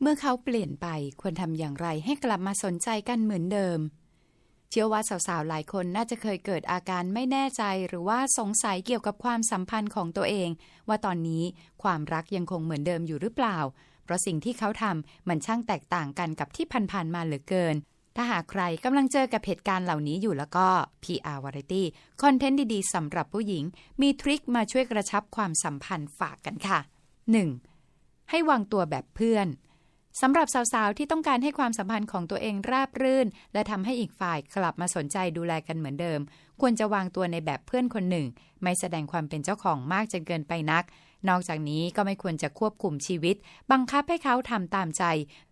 เมื่อเขาเปลี่ยนไปควรทำอย่างไรให้กลับมาสนใจกันเหมือนเดิม เชื่อว่าสาวๆ หลายคนน่าจะเคยเกิดอาการไม่แน่ใจหรือว่าสงสัยเกี่ยวกับความสัมพันธ์ของตัวเอง ว่าตอนนี้ความรักยังคงเหมือนเดิมอยู่หรือเปล่า เพราะสิ่งที่เขาทำมันช่างแตกต่างกันกับที่ผ่านๆมาเหลือเกิน ถ้าหากใครกำลังเจอกับเหตุการณ์เหล่านี้อยู่แล้วก็ PR Variety คอนเทนต์ดีๆสำหรับผู้หญิง มีทริคมาช่วยกระชับความสัมพันธ์ฝากกันค่ะ 1. ให้วางตัวแบบเพื่อน สำหรับสาวๆ ที่ต้องการให้ความสัมพันธ์ของตัวเองราบรื่น และทำให้อีกฝ่ายกลับมาสนใจดูแลกันเหมือนเดิม ควรจะวางตัวในแบบเพื่อนคนหนึ่ง ไม่แสดงความเป็นเจ้าของมากจนเกินไปนัก นอกจากนี้ก็ไม่ควรจะควบคุมชีวิต บังคับให้เขาทำตามใจ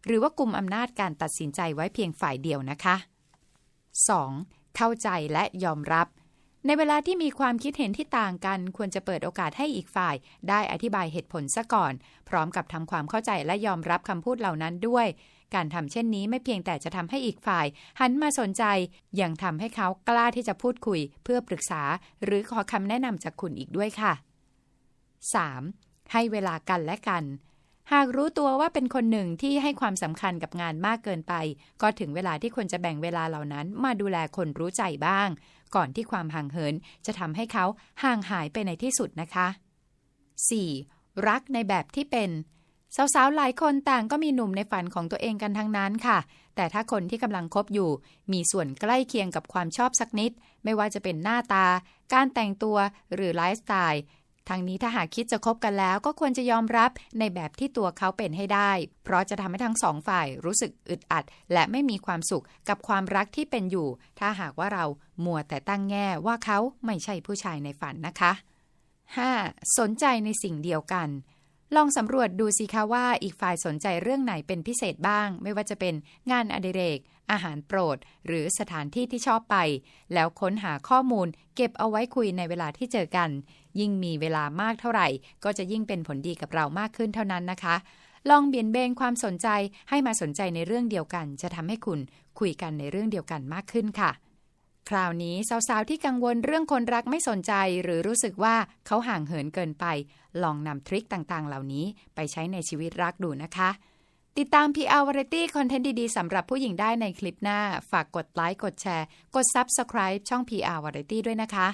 หรือว่ากลุ่มอำนาจการตัดสินใจไว้เพียงฝ่ายเดียวนะคะ 2. เข้าใจและยอมรับ ในเวลาที่มีความคิดเห็นที่ต่างกัน ควรจะเปิดโอกาสให้อีกฝ่าย ได้อธิบายเหตุผลซะก่อน พร้อมกับทำความเข้าใจและยอมรับคำพูดเหล่านั้นด้วย การทำเช่นนี้ไม่เพียงแต่จะทำให้อีกฝ่าย หันมาสนใจ ยังทำให้เขากล้าที่จะพูดคุย เพื่อปรึกษา หรือขอคำแนะนำจากคุณอีกด้วยค่ะ 3. ให้เวลากันและกันหากรู้ตัวว่าเป็นคนหนึ่งที่ให้ความสำคัญกับงานมากเกินไป ก็ถึงเวลาที่ควรจะแบ่งเวลาเหล่านั้นมาดูแลคนรู้ใจบ้าง ก่อนที่ความห่างเหินจะทำให้เขาห่างหายไปในที่สุดนะคะ 4. รักในแบบที่เป็นสาวๆ หลายคนต่างก็มีหนุ่มในฝันของตัวเองกันทั้งนั้นค่ะ แต่ถ้าคนที่กำลังคบอยู่ มีส่วนใกล้เคียงกับความชอบสักนิด ไม่ว่าจะเป็นหน้าตา การแต่งตัว หรือไลฟ์สไตล์ ทั้งนี้ถ้าหากคิดจะคบกันแล้วก็ควรจะยอมรับในแบบที่ตัวเขาเป็นให้ได้ เพราะจะทำให้ทั้งสองฝ่ายรู้สึกอึดอัด และไม่มีความสุขกับความรักที่เป็นอยู่ ถ้าหากว่าเรามัวแต่ตั้งแง่ว่าเขาไม่ใช่ผู้ชายในฝันนะคะ 5. สนใจในสิ่งเดียวกันลองสำรวจดูสิคะว่าอีกฝ่ายสนใจเรื่องไหนเป็นพิเศษบ้าง ไม่ว่าจะเป็นงานอดิเรก อาหารโปรด หรือสถานที่ที่ชอบไป แล้วค้นหาข้อมูล เก็บเอาไว้คุยในเวลาที่เจอกัน ยิ่งมีเวลามากเท่าไหร่ ก็จะยิ่งเป็นผลดีกับเรามากขึ้นเท่านั้นนะคะ ลองเบี่ยนเบนความสนใจให้มาสนใจในเรื่องเดียวกัน จะทำให้คุณคุยกันในเรื่องเดียวกันมากขึ้นค่ะคราวนี้สาวๆที่กังวลเรื่องคนรักไม่สนใจ หรือรู้สึกว่าเขาห่างเหินเกินไป ลองนำทริคต่างๆ เหล่านี้ไปใช้ในชีวิตรักดูนะคะ ติดตาม PR Variety คอนเทนต์ดี ๆ สำหรับผู้หญิงได้ในคลิปหน้า ฝากกดไลค์กดแชร์ กด Subscribe ช่อง PR Variety ด้วยนะคะ